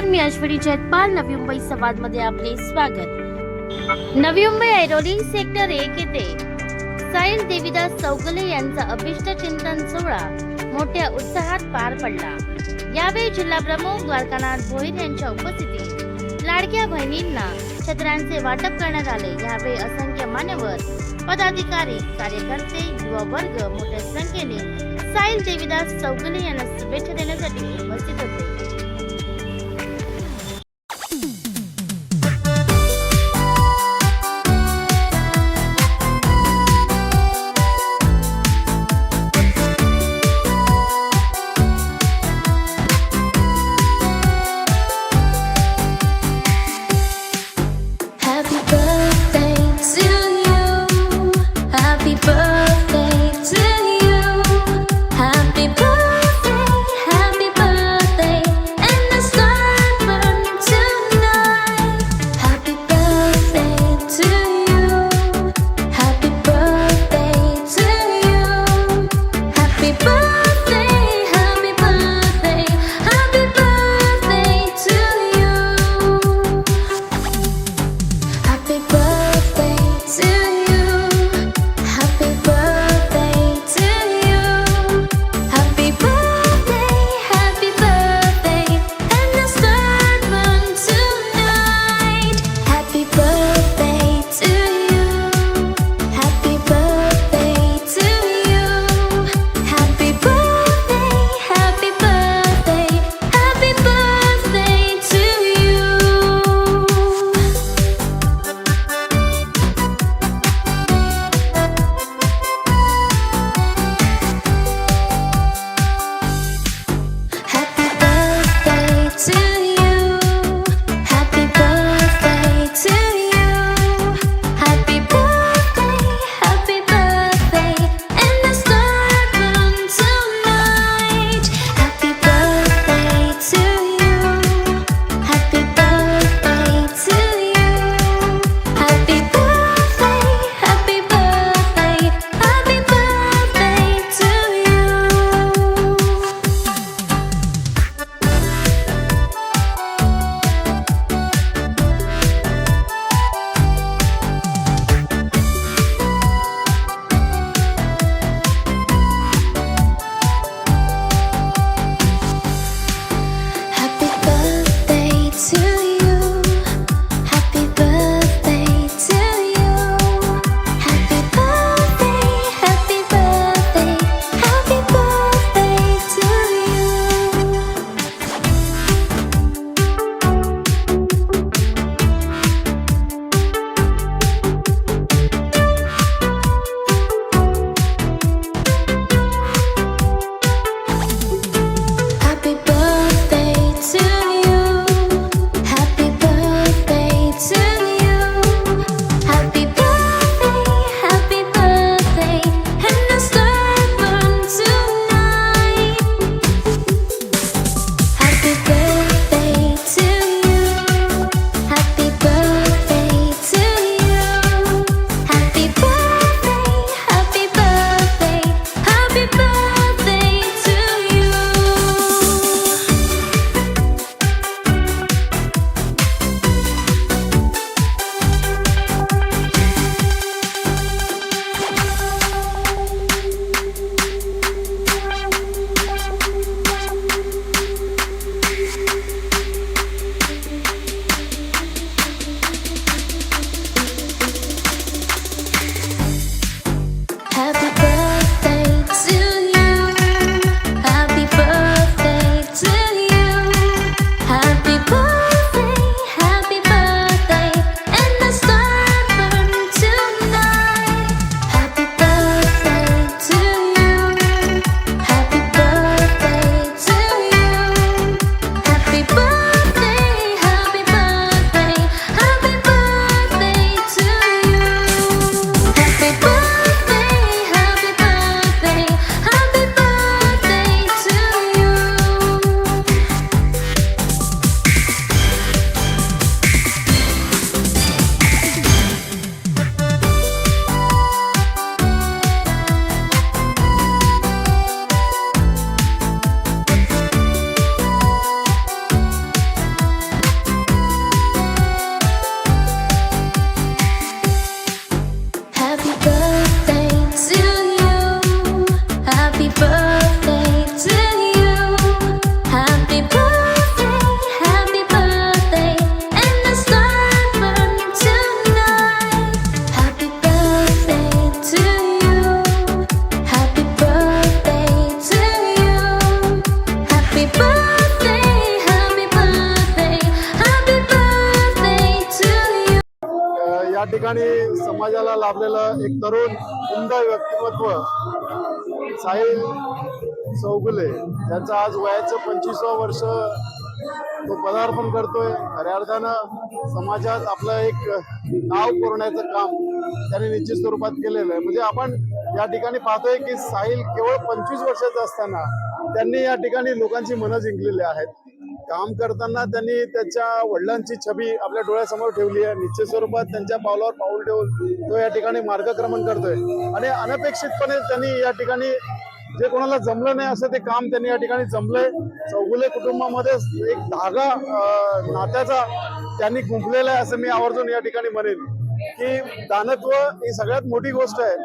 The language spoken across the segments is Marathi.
नमस्कार मी अश्विनी जयपाल नवी मुंबई संवादमध्ये आपले स्वागत. नवी मुंबई ऐरोली सेक्टर एक येथे साईल देवीदास चौगले यांचा अभिष्ट चिंतन सोहळा मोठ्या उत्साहात पार पडला. यावेळी जिल्हा प्रमुख द्वारकानाथ भोईर यांच्या उपस्थितीत लाडक्या बहिणींना छत्रांचे वाटप करण्यात आले. यावेळी असंख्य मान्यवर पदाधिकारी कार्यकर्ते युवा वर्ग मोठ्या संख्येने साईल देवीदास चौगले यांना शुभेच्छा देण्यासाठी उपस्थित होते. या ठिकाणी समाजाला लाभलेलं एक तरुण उमदा व्यक्तिमत्व साहिल चौगुले ज्यांचं आज वयाचं पंचवीसवं वर्ष तो पदार्पण करतोय. खऱ्या अर्थानं समाजात आपलं एक नाव कोरण्याचं काम त्याने निश्चित स्वरूपात केलेलं आहे. म्हणजे आपण या ठिकाणी पाहतोय की साहिल केवळ पंचवीस वर्षाचा असताना त्यांनी या ठिकाणी लोकांची मनं जिंकलेली आहेत. काम करताना त्यांनी त्याच्या वडिलांची छबी आपल्या डोळ्यासमोर ठेवली आहे. निश्चित स्वरूपात त्यांच्या पावलावर पाऊल ठेवून तो या ठिकाणी मार्गक्रमण करतोय. आणि अनपेक्षितपणे त्यांनी या ठिकाणी जे कोणाला जमलं नाही असं ते काम त्यांनी या ठिकाणी जमलंय. चौगुले कुटुंबामध्ये एक धागा नात्याचा त्यांनी गुंफलेला आहे असं मी आवर्जून या ठिकाणी म्हणेन. की दानत्व ही सगळ्यात मोठी गोष्ट आहे.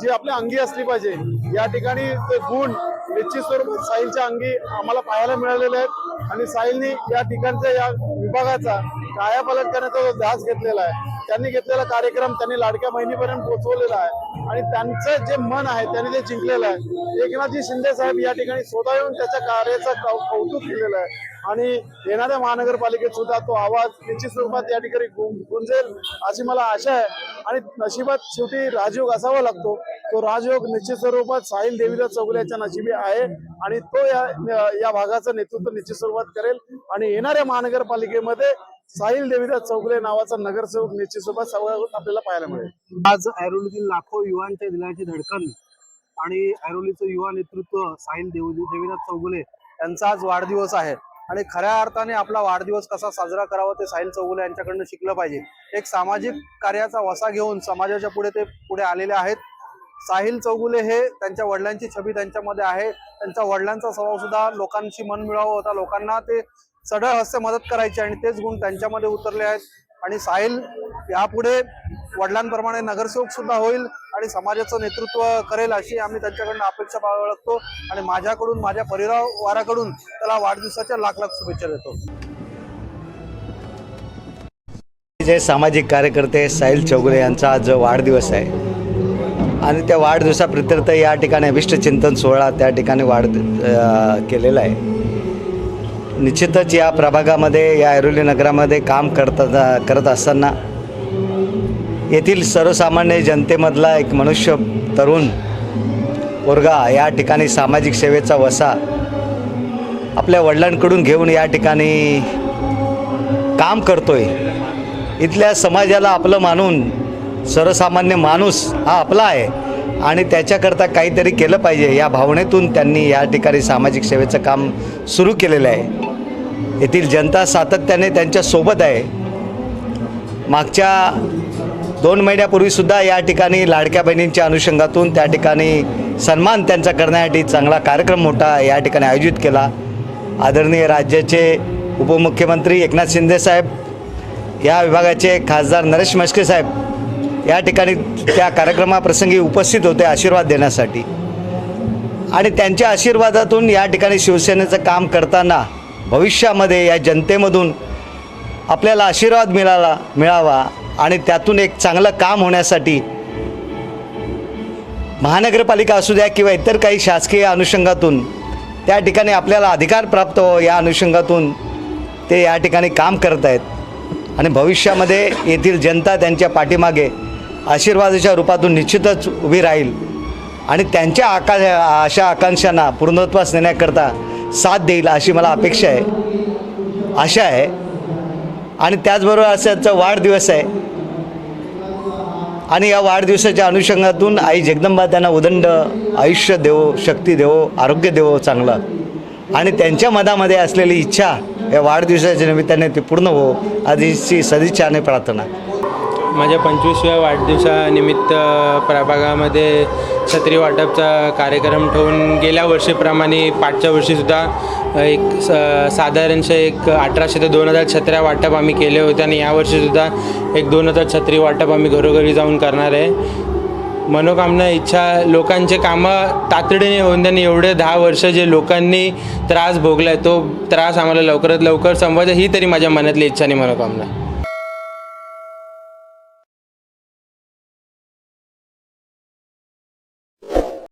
जी आपल्या अंगी असली पाहिजे. या ठिकाणी ते गुण निश्चित स्वरूपात साहिलच्या अंगी आम्हाला पाहायला मिळालेले आहेत. आणि साहिलनी या ठिकाणच्या या विभागाचा कायापालट करण्याचा जो ध्यास घेतलेला आहे त्यांनी घेतलेला कार्यक्रम त्यांनी लाडक्या बहिणीपर्यंत पोहोचवलेला आहे. आणि त्यांचं जे मन आहे त्यांनी ते जिंकलेलं आहे एकनाथजी शिंदे साहेब या ठिकाणी स्वतः येऊन त्याच्या कार्याचं कौ- कौतुक केलेलं आहे. आणि येणाऱ्या महानगरपालिकेत सुद्धा तो आवाज निश्चित स्वरूपात या ठिकाणी गुं- गुंजेल अशी मला आशा आहे. आणि नशिबात शेवटी राजयोग असावा लागतो. तो राजयोग निश्चित स्वरूपात साहिल देवीला चौगुल्याच्या नशिबी आहे आणि तो या या भागाचं नेतृत्व निश्चित स्वरूपात करेल. आणि येणाऱ्या महानगरपालिकेमध्ये साहिल देवीदास चौगुले नावाचा नगरसेवक निश्चित सोबत सगळं आपल्याला पाहायला मिळेल. आज ऐरोलीतील लाखो युवांच्या दिलाची धडकन आणि ऐरोलीचं युवा नेतृत्व साहिल देव देवीनाथ चौगुले यांचा आज वाढदिवस आहे. आणि खऱ्या अर्थाने आपला वाढदिवस कसा साजरा करावा ते साहिल चौगुले यांच्याकडनं शिकलं पाहिजे. एक सामाजिक कार्याचा वसा घेऊन समाजाच्या पुढे ते पुढे आलेले आहेत. साहिल चौगुले हे त्यांच्या वडिलांची छबी त्यांच्यामध्ये आहे. त्यांच्या वडिलांचा स्वभाव सुद्धा लोकांशी मन मिळावा होता. लोकांना ते सढळ हस्ते मदत करायची आणि तेच गुण त्यांच्यामध्ये उतरले आहेत. आणि साहिल यापुढे वडिलांप्रमाणे नगरसेवक सुद्धा होईल आणि समाजाचं नेतृत्व करेल अशी आम्ही त्यांच्याकडनं अपेक्षा बाळगतो. आणि माझ्याकडून माझ्या परिवाराकडून त्याला वाढदिवसाच्या लाख लाख शुभेच्छा देतो. जे सामाजिक कार्यकर्ते साहिल चौगुले यांचा आज वाढदिवस आहे आणि त्या वाढदिवसाप्रित्यर्थ या ठिकाणी अभिष्ट चिंतन सोहळा त्या ठिकाणी वाढ केलेला आहे. निश्चितच या प्रभागामध्ये या ऐरोली नगरामध्ये काम करता करत असताना येथील सर्वसामान्य जनतेमधला एक मनुष्य तरुण वर्गा या ठिकाणी सामाजिक सेवेचा वसा आपल्या वडिलांकडून घेऊन या ठिकाणी काम करतोय. इथल्या समाजाला आपलं मानून सर्वसामान्य माणूस हा आपला आहे आणि त्याच्याकरता काहीतरी केलं पाहिजे या भावनेतून त्यांनी या ठिकाणी सामाजिक सेवेचं काम सुरू केलेलं आहे. येथील जनता सातत्याने त्यांच्यासोबत आहे. मागच्या दोन महिन्यापूर्वीसुद्धा या ठिकाणी लाडक्या बहिणींच्या अनुषंगातून त्या ठिकाणी सन्मान त्यांचा करण्यासाठी चांगला कार्यक्रम मोठा या ठिकाणी आयोजित केला. आदरणीय राज्याचे उपमुख्यमंत्री एकनाथ शिंदेसाहेब या विभागाचे खासदार नरेश मस्के साहेब या ठिकाणी त्या कार्यक्रमाप्रसंगी उपस्थित होते आशीर्वाद देण्यासाठी. आणि त्यांच्या आशीर्वादातून या ठिकाणी शिवसेनेचं काम करताना भविष्यामध्ये या जनतेमधून आपल्याला आशीर्वाद मिळाला मिळावा आणि त्यातून एक चांगलं काम होण्यासाठी महानगरपालिका असू द्या किंवा इतर काही शासकीय अनुषंगातून त्या ठिकाणी आपल्याला अधिकार प्राप्त हो या अनुषंगातून ते या ठिकाणी काम करत आहेत. आणि भविष्यामध्ये येथील जनता त्यांच्या पाठीमागे आशीर्वादाच्या रूपातून निश्चितच उभी राहील. आणि त्यांच्या आका अशा आकांक्षांना पूर्णत्वास नेण्याकरता साथ देईल अशी मला अपेक्षा आहे. आशा आहे. आणि त्याचबरोबर असाचा वाढदिवस आहे. आणि या वाढदिवसाच्या अनुषंगातून आई जगदंबा त्यांना उदंड आयुष्य देवो शक्ती देवो आरोग्य देवो चांगलं. आणि त्यांच्या मनामध्ये असलेली इच्छा या वाढदिवसाच्या निमित्ताने ती पूर्ण हो. आधीची सदिच्छा आणि प्रार्थना. माझ्या पंचवीसव्या वाढदिवसानिमित्त प्रभागामध्ये छत्री वाटपचा कार्यक्रम ठेवून गेल्या वर्षीप्रमाणे पाठच्या वर्षीसुद्धा एक स साधारणशे एक अठराशे ते दोन हजार छत्र्या वाटप आम्ही केले होते आणि यावर्षीसुद्धा एक दोन हजार छत्री वाटप आम्ही घरोघरी जाऊन करणार आहे. मनोकामना इच्छा लोकांचे कामं तातडीने होऊन त्यांनी एवढे दहा वर्ष जे लोकांनी त्रास भोगला आहे तो त्रास आम्हाला लवकरात लवकर संपवायचा ही तरी माझ्या मनातली इच्छा आणि मनोकामना.